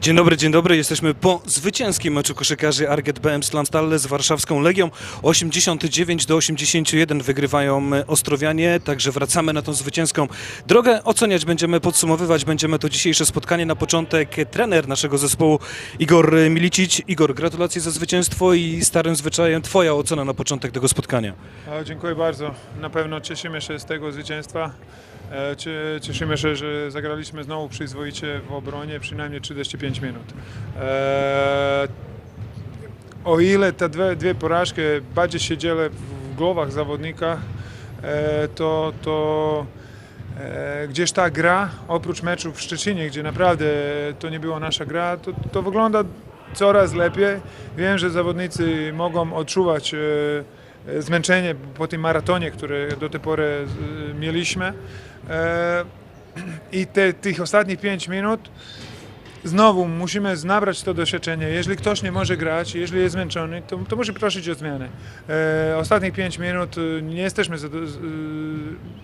Dzień dobry, dzień dobry. Jesteśmy po zwycięskim meczu koszykarzy Arget BM Slanstalle z warszawską Legią. 89 do 81 wygrywają Ostrowianie, także wracamy na tą zwycięską drogę. Oceniać będziemy, podsumowywać będziemy to dzisiejsze spotkanie. Na początek trener naszego zespołu Igor Milicic. Igor, gratulacje za zwycięstwo i starym zwyczajem Twoja ocena na początek tego spotkania. E, Dziękuję bardzo. Na pewno cieszymy się z tego zwycięstwa. E, cie- Cieszymy się, że zagraliśmy znowu przyzwoicie w obronie, przynajmniej 35 minut. E, O ile te dwie, dwie porażki bardziej się dzielę w głowach zawodnika, e, to, to gdzieś ta gra, oprócz meczu w Szczecinie, gdzie naprawdę to nie była nasza gra, to, to wygląda coraz lepiej. Wiem, że zawodnicy mogą odczuwać zmęczenie po tym maratonie, który do tej pory mieliśmy. E, I te, tych ostatnich 5 minut znowu musimy nabrać to doświadczenie. Jeżeli ktoś nie może grać, jeżeli jest zmęczony, to, to może prosić o zmianę. E, ostatnich 5 minut e, nie jesteśmy e,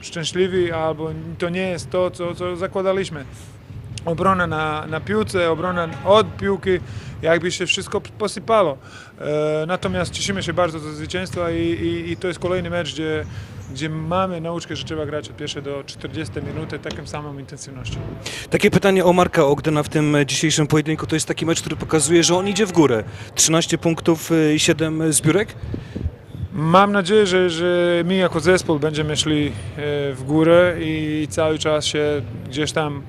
szczęśliwi, albo to nie jest to, co, co zakładaliśmy. Obrona na, na piłce, obrona od piłki, jakby się wszystko posypało. E, natomiast cieszymy się bardzo ze zwycięstwa i, i, i to jest kolejny mecz, gdzie, gdzie mamy nauczkę, że trzeba grać od pierwszej do 40 minuty taką samą intensywnością. Takie pytanie o Marka Ogdena w tym dzisiejszym pojedynku. To jest taki mecz, który pokazuje, że on idzie w górę. 13 punktów y, i 7 zbiórek. Mam nadzieję, że, że my jako zespół będziemy szli e, w górę i cały czas się gdzieś tam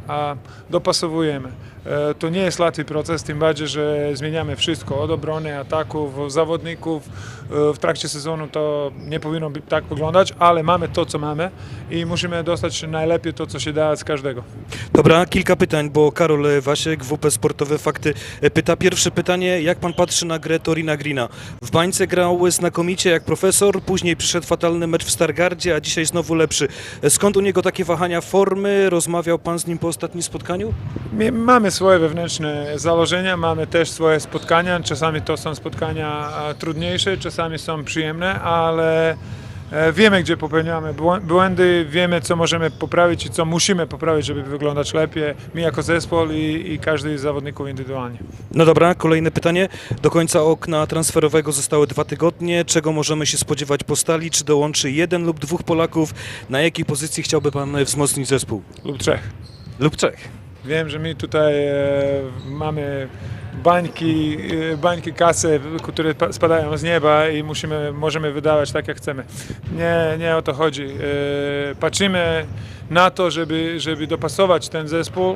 dopasowujemy. E, To nie jest łatwy proces, tym bardziej, że zmieniamy wszystko, od obrony, ataków, zawodników. E, W trakcie sezonu to nie powinno tak wyglądać, ale mamy to, co mamy i musimy dostać najlepiej to, co się da z każdego. Dobra, kilka pytań, bo Karol Wasiek, WP Sportowe Fakty pyta. Pierwsze pytanie, jak pan patrzy na grę Torina Grina? W bańce grał znakomicie jak profesor, później przyszedł fatalny mecz w Stargardzie, a dzisiaj znowu lepszy. Skąd u niego takie wahania formy? Rozmawiał pan z nim po ostatnim spotkaniu? My mamy swoje wewnętrzne założenia, mamy też swoje spotkania. Czasami to są spotkania trudniejsze, czasami są przyjemne, ale e, wiemy, gdzie popełniamy błędy, wiemy, co możemy poprawić i co musimy poprawić, żeby wyglądać lepiej. My jako zespół i, i każdy z zawodników indywidualnie. No dobra, kolejne pytanie. Do końca okna transferowego zostały dwa tygodnie. Czego możemy się spodziewać po stali? Czy dołączy jeden lub dwóch Polaków? Na jakiej pozycji chciałby pan wzmocnić zespół? Lub trzech. Lub trzech. Wiem, że my tutaj e, mamy bańki, e, bańki kasy, które pa- spadają z nieba i musimy, możemy wydawać tak, jak chcemy. Nie, nie o to chodzi. E, patrzymy na to, żeby, żeby dopasować ten zespół,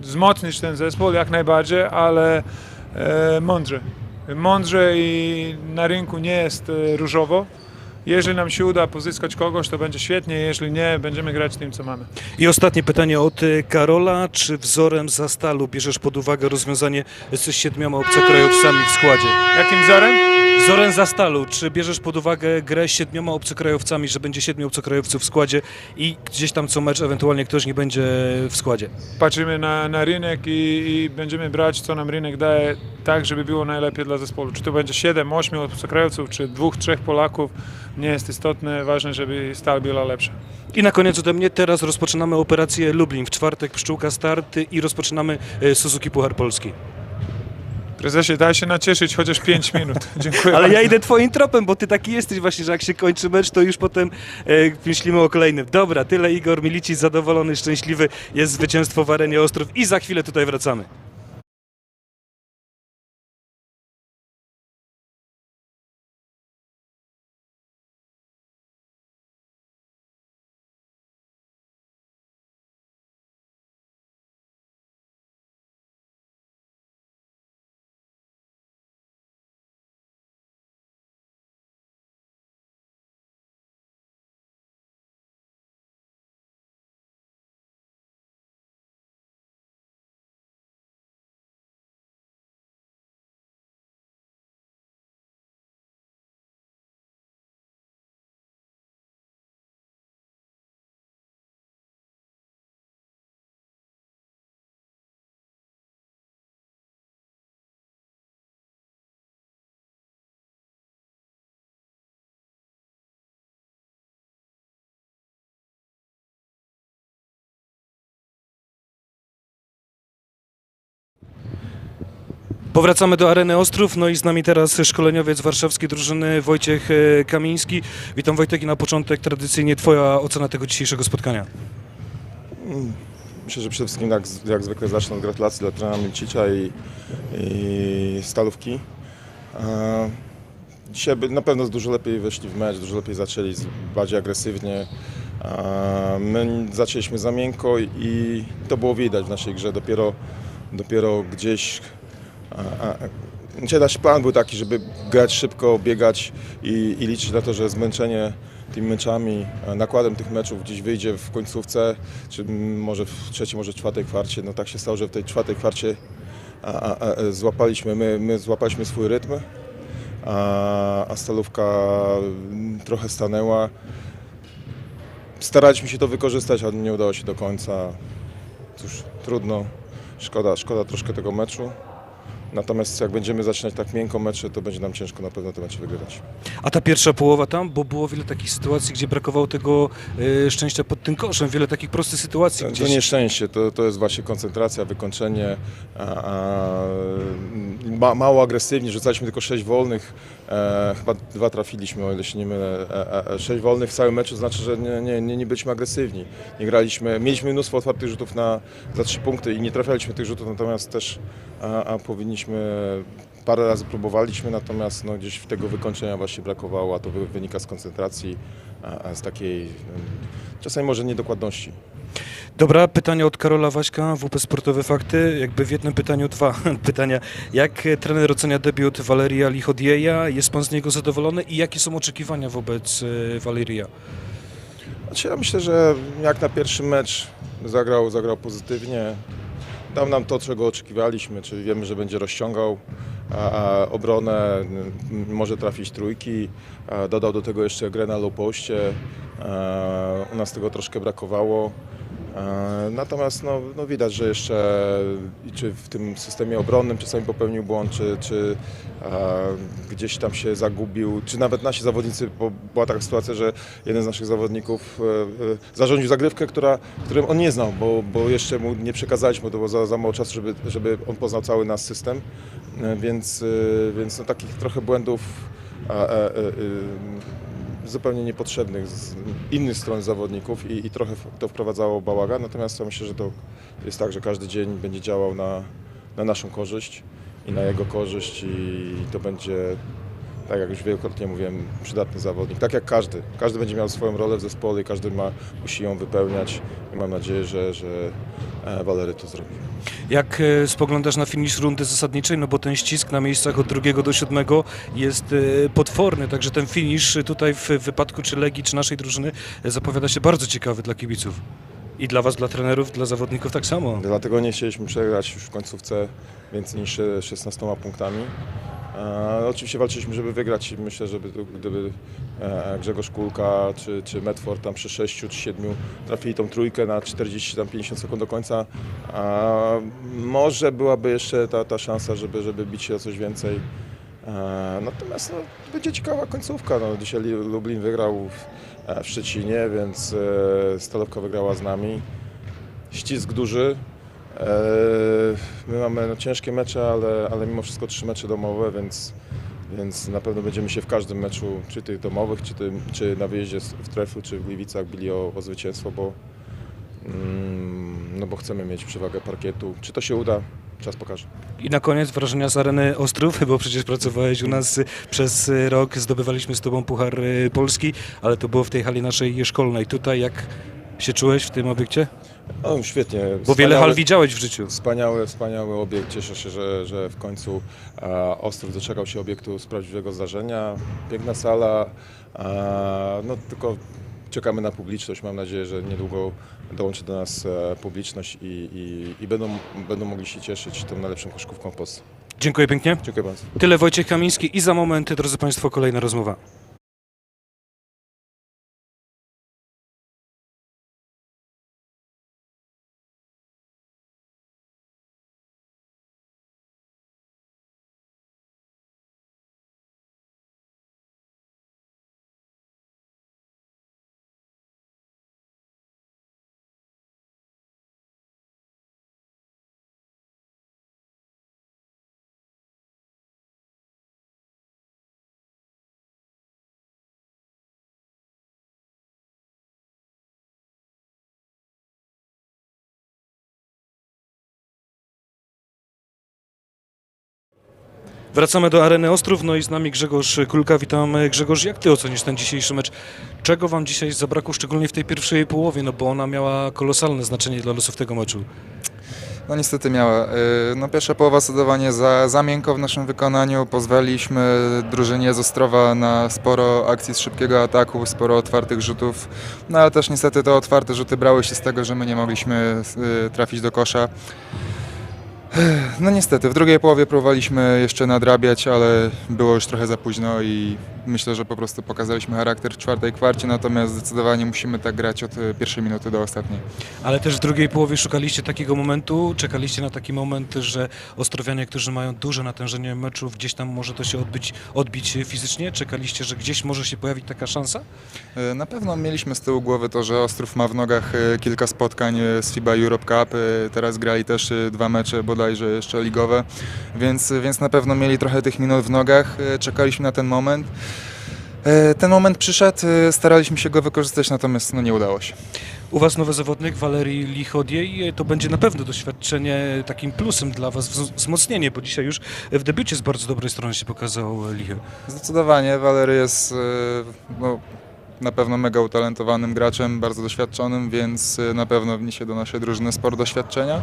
wzmocnić ten zespół jak najbardziej, ale mądrze. Mądrze i na rynku nie jest różowo. Jeżeli nam się uda pozyskać kogoś, to będzie świetnie, jeśli nie, będziemy grać tym, co mamy. I ostatnie pytanie od y, Karola. Czy wzorem za stalu bierzesz pod uwagę rozwiązanie z siedmioma obcokrajowcami w składzie? Jakim wzorem? Wzorem za stalu. Czy bierzesz pod uwagę grę z siedmioma obcokrajowcami, że będzie siedmiu obcokrajowców w składzie i gdzieś tam co mecz ewentualnie ktoś nie będzie w składzie? patrzymy na, na rynek i, i będziemy brać, co nam rynek daje, tak, żeby było najlepiej dla zespołu. Czy to będzie 7, 8 obcokrajowców, czy dwóch, trzech Polaków, nie jest istotne. Ważne, żeby stal była lepsza. I na koniec ode mnie teraz rozpoczynamy operację Lublin. W czwartek pszczółka start i rozpoczynamy y, Suzuki Puchar Polski. Prezesie, daj się nacieszyć chociaż 5 minut. Dziękuję Ale ja bardzo. idę twoim tropem, bo ty taki jesteś właśnie, że jak się kończy mecz, to już potem e, myślimy o kolejnym. Dobra, tyle Igor Milicic, zadowolony, szczęśliwy, jest zwycięstwo w arenie Ostrów i za chwilę tutaj wracamy. Powracamy do Areny Ostrów, no i z nami teraz szkoleniowiec warszawskiej drużyny Wojciech e, Kamiński. Witam Wojtek i na początek tradycyjnie Twoja ocena tego dzisiejszego spotkania. Myślę, że przede wszystkim jak, jak zwykle zacznę od gratulacji dla trenera Milcicza i, i Stalówki. E, Dzisiaj by na pewno dużo lepiej weszli w mecz, dużo lepiej zaczęli, bardziej agresywnie. E, My zaczęliśmy za miękko i to było widać w naszej grze. Dopiero, dopiero gdzieś znaczy nasz plan był taki, żeby grać szybko, biegać i, i liczyć na to, że zmęczenie tymi meczami, nakładem tych meczów gdzieś wyjdzie w końcówce, czy może w trzeciej, może w czwartej kwarcie. No tak się stało, że w tej czwartej kwarcie a, a, a, złapaliśmy, my, my złapaliśmy swój rytm, a, a stalówka trochę stanęła. Staraliśmy się to wykorzystać, ale nie udało się do końca. Cóż, trudno. Szkoda, szkoda troszkę tego meczu. Natomiast jak będziemy zaczynać tak miękko mecze, to będzie nam ciężko na pewno te mecze wygrywać. A ta pierwsza połowa tam, bo było wiele takich sytuacji, gdzie brakowało tego e, szczęścia pod tym koszem, wiele takich prostych sytuacji. To, gdzieś... to nieszczęście, to, to jest właśnie koncentracja, wykończenie. A, a, ma, mało agresywnie, rzucaliśmy tylko 6 wolnych. E, chyba dwa trafiliśmy, o ile się nie mylę. E, e, 6 wolnych w całym meczu znaczy, że nie, nie, nie, nie byliśmy agresywni. Nie graliśmy, mieliśmy mnóstwo otwartych rzutów na, za 3 punkty i nie trafialiśmy tych rzutów, natomiast też a, a powinniśmy, parę razy próbowaliśmy, natomiast no, gdzieś tego wykończenia właśnie brakowało, a to wy- wynika z koncentracji, a, a z takiej em, czasami może niedokładności. Dobra, pytanie od Karola Waśka, WP Sportowe Fakty. Jakby w jednym pytaniu dwa pytania. Jak e, trener ocenia debiut Valeria Lichodieja? Jest pan z niego zadowolony i jakie są oczekiwania wobec e, Valeria? Znaczy, ja myślę, że jak na pierwszy mecz zagrał, zagrał pozytywnie. Dał nam to, czego oczekiwaliśmy, czyli wiemy, że będzie rozciągał obronę, może trafić trójki. Dodał do tego jeszcze grę na low poście. U nas tego troszkę brakowało. A, Natomiast no, no widać, że jeszcze czy w tym systemie obronnym czasami popełnił błąd, czy, czy a, gdzieś tam się zagubił, czy nawet nasi zawodnicy, bo była taka sytuacja, że jeden z naszych zawodników e, e, zarządził zagrywkę, która, on nie znał, bo, bo jeszcze mu nie przekazaliśmy, to było za, za mało czasu, żeby, żeby on poznał cały nasz system, E, więc, e, więc no, takich trochę błędów a, e, e, e, zupełnie niepotrzebnych z innych stron zawodników i, i trochę to wprowadzało bałagan, natomiast ja myślę, że to jest tak, że każdy dzień będzie działał na, na naszą korzyść i na jego korzyść i to będzie, tak jak już wielokrotnie mówiłem, przydatny zawodnik. Tak jak każdy. Każdy będzie miał swoją rolę w zespole i każdy ma, musi ją wypełniać i mam nadzieję, że, że e, Walery to zrobi. Jak e, spoglądasz na finisz rundy zasadniczej, no bo ten ścisk na miejscach od drugiego do siódmego jest e, potworny, także ten finisz tutaj w wypadku czy Legii, czy naszej drużyny zapowiada się bardzo ciekawy dla kibiców. I dla was, dla trenerów, dla zawodników tak samo. Dlatego nie chcieliśmy przegrać już w końcówce więcej niż e, 16 punktami. E, oczywiście walczyliśmy, żeby wygrać myślę, że gdyby e, Grzegorz Kulka czy, czy Medford tam przy 6 czy 7 trafili tą trójkę na 40 tam 50 sekund do końca, może byłaby jeszcze ta, ta szansa, żeby, żeby bić się o coś więcej. E, Natomiast no, będzie ciekawa końcówka. No, dzisiaj Li- Lublin wygrał w, w Szczecinie, więc Stalówka wygrała z nami. Ścisk duży. E, My mamy no, ciężkie mecze, ale, ale mimo wszystko trzy mecze domowe, więc, więc na pewno będziemy się w każdym meczu, czy tych domowych, czy, tym, czy na wyjeździe w Treflu, czy w Gliwicach bili o, o zwycięstwo, bo, mm, no bo chcemy mieć przewagę parkietu. Czy to się uda? Czas pokaże. I na koniec wrażenia z areny Ostrów, bo przecież pracowałeś u nas y, przez rok, zdobywaliśmy z tobą Puchar y, Polski, ale to było w tej hali naszej szkolnej. Tutaj jak się czułeś w tym obiekcie? O, świetnie. Bo wiele hal widziałeś w życiu. Wspaniały, wspaniały obiekt. Cieszę się, że, że w końcu e, Ostrów doczekał się obiektu z prawdziwego zdarzenia. Piękna sala. E, no tylko czekamy na publiczność. Mam nadzieję, że niedługo dołączy do nas e, publiczność i, i, i będą, będą mogli się cieszyć tą najlepszą koszkówką w Polsce. Dziękuję pięknie. Dziękuję bardzo. Tyle Wojciech Kamiński i za moment, drodzy Państwo, kolejna rozmowa. Wracamy do areny Ostrów, no i z nami Grzegorz Kulka. Witam Grzegorz, jak ty ocenisz ten dzisiejszy mecz? Czego wam dzisiaj zabrakło, szczególnie w tej pierwszej połowie, no bo ona miała kolosalne znaczenie dla losów tego meczu. No niestety miała. Y, No pierwsza połowa zdecydowanie za, za miękko w naszym wykonaniu. Pozwaliliśmy drużynie z Ostrowa na sporo akcji z szybkiego ataku, sporo otwartych rzutów. No ale też niestety te otwarte rzuty brały się z tego, że my nie mogliśmy y, trafić do kosza. No niestety, w drugiej połowie próbowaliśmy jeszcze nadrabiać, ale było już trochę za późno i myślę, że po prostu pokazaliśmy charakter w czwartej kwarcie, natomiast zdecydowanie musimy tak grać od y, pierwszej minuty do ostatniej. Ale też w drugiej połowie szukaliście takiego momentu, czekaliście na taki moment, że Ostrowianie, którzy mają duże natężenie meczów, gdzieś tam może to się odbyć, odbić fizycznie? Czekaliście, że gdzieś może się pojawić taka szansa? E, Na pewno mieliśmy z tyłu głowy to, że Ostrów ma w nogach e, kilka spotkań e, z FIBA Europe Cup. e, Teraz grali też e, dwa mecze bodajże jeszcze ligowe, więc, więc na pewno mieli trochę tych minut w nogach. E, Czekaliśmy na ten moment. E, Ten moment przyszedł, e, staraliśmy się go wykorzystać, natomiast no, nie udało się. U Was nowy zawodnik, Walerii Lichodiej, to będzie na pewno doświadczenie takim plusem dla Was, wz- wzmocnienie, bo dzisiaj już w debiucie z bardzo dobrej strony się pokazał Liche. Zdecydowanie Walery jest no, na pewno mega utalentowanym graczem, bardzo doświadczonym, więc na pewno wniesie do naszej drużyny sporo doświadczenia.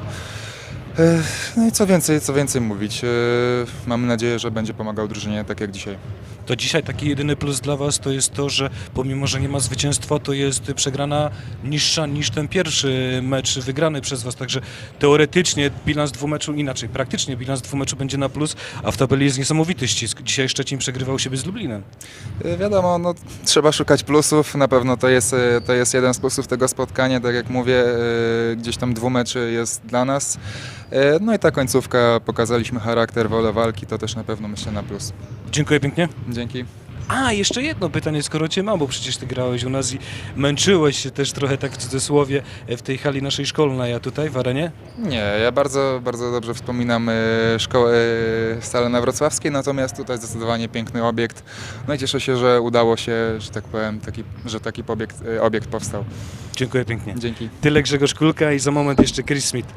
No i co więcej, co więcej mówić. Mamy nadzieję, że będzie pomagał drużynie tak jak dzisiaj. To dzisiaj taki jedyny plus dla Was to jest to, że pomimo, że nie ma zwycięstwa, to jest przegrana niższa niż ten pierwszy mecz wygrany przez Was, także teoretycznie bilans dwumeczu inaczej, praktycznie bilans dwumeczu będzie na plus, a w tabeli jest niesamowity ścisk. Dzisiaj Szczecin przegrywał siebie z Lublinem. E, Wiadomo, no, trzeba szukać plusów, na pewno to jest, e, to jest jeden z plusów tego spotkania, tak jak mówię, e, gdzieś tam dwumeczy jest dla nas. E, No i ta końcówka, pokazaliśmy charakter, wolę walki, to też na pewno myślę na plus. Dziękuję pięknie. Dzięki. A, jeszcze jedno pytanie, skoro Cię mam, bo przecież Ty grałeś u nas i męczyłeś się też trochę tak w cudzysłowie w tej hali naszej szkolnej, a tutaj w arenie? Nie, ja bardzo, bardzo dobrze wspominam e, szkołę e, salę na Wrocławskiej, natomiast tutaj zdecydowanie piękny obiekt. No i cieszę się, że udało się, że tak powiem, taki, że taki obiekt, e, obiekt powstał. Dziękuję pięknie. Dzięki. Tyle Grzegorz Kulka i za moment jeszcze Chris Smith.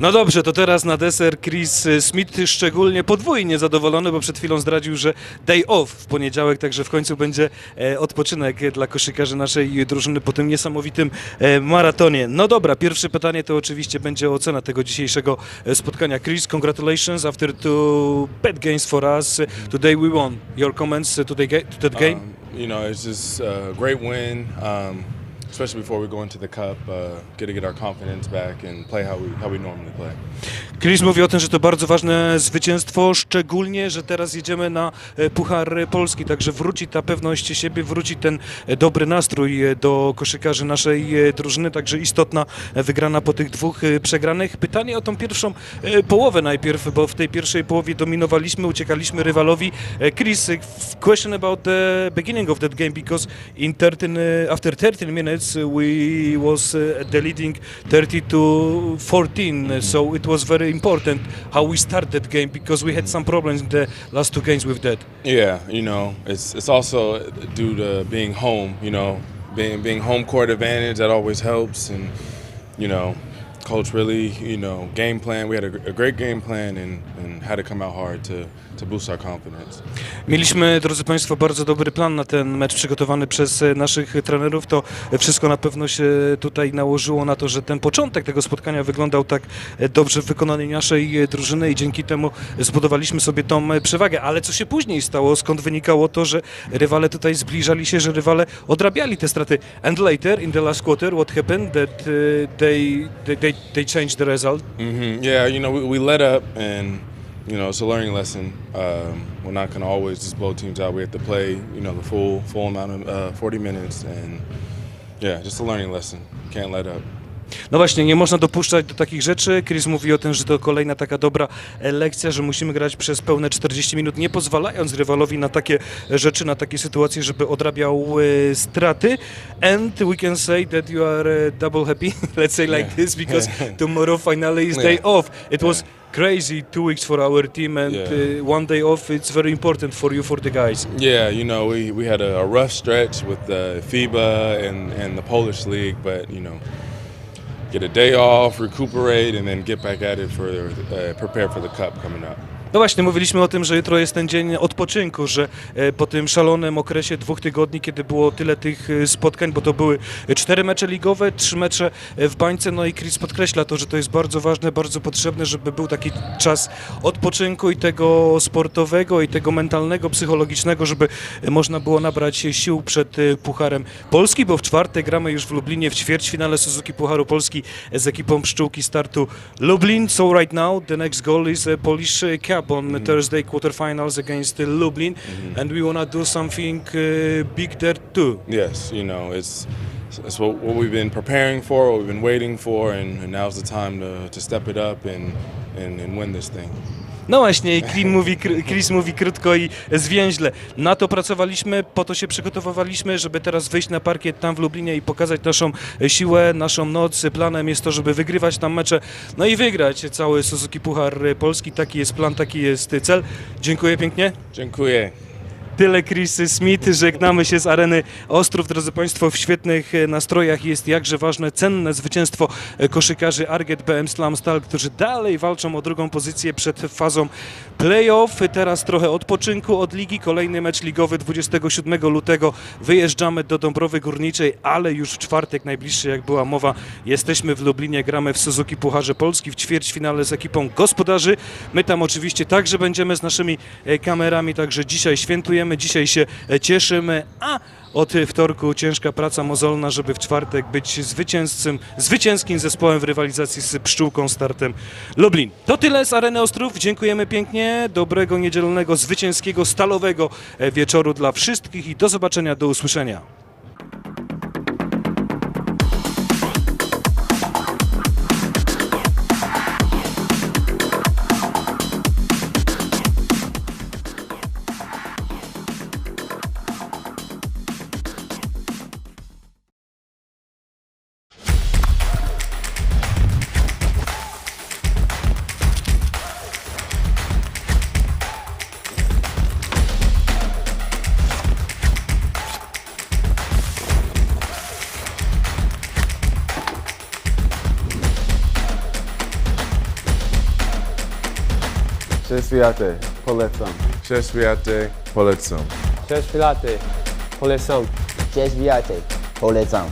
No dobrze, to teraz na deser Chris Smith szczególnie podwójnie zadowolony, bo przed chwilą zdradził, że day off w poniedziałek, także w końcu będzie e, odpoczynek dla koszykarzy naszej drużyny po tym niesamowitym e, maratonie. No dobra, pierwsze pytanie to oczywiście będzie ocena tego dzisiejszego e, spotkania. Chris, congratulations after two bad games for us. Today we won. Your comments to, the to that game? Um, you know, it's just a great win, um, especially before we go into the cup. Uh, get to get our confidence back and play how we how we normally play. Chris mówi o tym, że to bardzo ważne zwycięstwo, szczególnie, że teraz jedziemy na e, Puchar Polski, także wróci ta pewność siebie, wróci ten e, dobry nastrój e, do koszykarzy naszej drużyny, także istotna wygrana po tych dwóch przegranych. Pytanie o tą pierwszą połowę najpierw, bo w tej pierwszej połowie dominowaliśmy, uciekaliśmy rywalowi. Chris, question about the beginning of that game, because in 13, e, after 13 minutes we was the leading 30 to 14, so it was very important how we start that game because we had some problems in the last two games with that. Yeah, you know, it's it's also due to being home. You know, being being home court advantage that always helps, and you know, coach really you know game plan. We had a, a great game plan and and had to come out hard to to boost our confidence. Mieliśmy, drodzy Państwo, bardzo dobry plan na ten mecz przygotowany przez e, naszych trenerów. To wszystko na pewno się tutaj nałożyło na to, że ten początek tego spotkania wyglądał tak e, dobrze w wykonaniu naszej e, drużyny i dzięki temu zbudowaliśmy sobie tą e, przewagę. Ale co się później stało? Skąd wynikało to, że rywale tutaj zbliżali się, że rywale odrabiali te straty? And later, in the last quarter, what happened? That e, they, they, they, changed the result? hmm Yeah, you know, we, we let up, and you know, it's a learning lesson. Um, we're not going to always just blow teams out. We have to play, you know, the full full amount of uh, 40 minutes, and yeah, just a learning lesson. Can't let up. No właśnie, nie można dopuszczać do takich rzeczy. Chris mówi o tym, że to kolejna taka dobra e, lekcja, że musimy grać przez pełne 40 minut, nie pozwalając rywalowi na takie rzeczy, na takie sytuacje, żeby odrabiał e, straty. And we can say that you are e, double happy, let's say like Yeah. this, because tomorrow finally is day Yeah. off. It was crazy two weeks for our team and Yeah. uh, one day off. It's very important for you, for the guys. Yeah, you know, we, we had a, a rough stretch with the FIBA and, and the Polish League, but, you know, get a day off, recuperate, and then get back at it for uh, prepare for the cup coming up. No właśnie, mówiliśmy o tym, że jutro jest ten dzień odpoczynku, że e, po tym szalonym okresie dwóch tygodni, kiedy było tyle tych e, spotkań, bo to były cztery mecze ligowe, trzy mecze e, w bańce, no i Chris podkreśla to, że to jest bardzo ważne, bardzo potrzebne, żeby był taki czas odpoczynku i tego sportowego, i tego mentalnego, psychologicznego, żeby można było nabrać sił przed Pucharem Polski, bo w czwartek gramy już w Lublinie w ćwierćfinale Suzuki Pucharu Polski z ekipą Pszczółki startu Lublin. So right now the next goal is Polish uh, Cup on Thursday quarterfinals against uh, Lublin and we want to do something uh, big there too. Yes, you know, it's it's what, what we've been preparing for, what we've been waiting for, and, and now's the time to, to step it up and, and, and win this thing. No właśnie, mówi, Chris mówi krótko i zwięźle. Na to pracowaliśmy, po to się przygotowywaliśmy, żeby teraz wyjść na parkiet tam w Lublinie i pokazać naszą siłę, naszą noc. Planem jest to, żeby wygrywać tam mecze, no i wygrać cały Suzuki Puchar Polski. Taki jest plan, taki jest cel. Dziękuję pięknie. Dziękuję. Tyle Chris Smith, żegnamy się z areny Ostrów. Drodzy Państwo, w świetnych e, nastrojach jest jakże ważne, cenne zwycięstwo e, koszykarzy Arget BM Slam Stal, którzy dalej walczą o drugą pozycję przed fazą playoff. Teraz trochę odpoczynku od ligi. Kolejny mecz ligowy 27 lutego. Wyjeżdżamy do Dąbrowy Górniczej, ale już w czwartek najbliższy, jak była mowa, jesteśmy w Lublinie, gramy w Suzuki Pucharze Polski w ćwierćfinale z ekipą gospodarzy. My tam oczywiście także będziemy z naszymi e, kamerami, także dzisiaj świętujemy, dzisiaj się e, cieszymy, a od wtorku ciężka praca mozolna, żeby w czwartek być zwycięzcem, zwycięskim zespołem w rywalizacji z pszczółką startem Lublin. To tyle z Areny Ostrów. Dziękujemy pięknie. Dobrego niedzielnego, zwycięskiego, stalowego e, wieczoru dla wszystkich i do zobaczenia, do usłyszenia. Przeświaty, polecam. Przeświaty, polecam. Przeświaty, polecam. Cześć, wiaty. Polecam.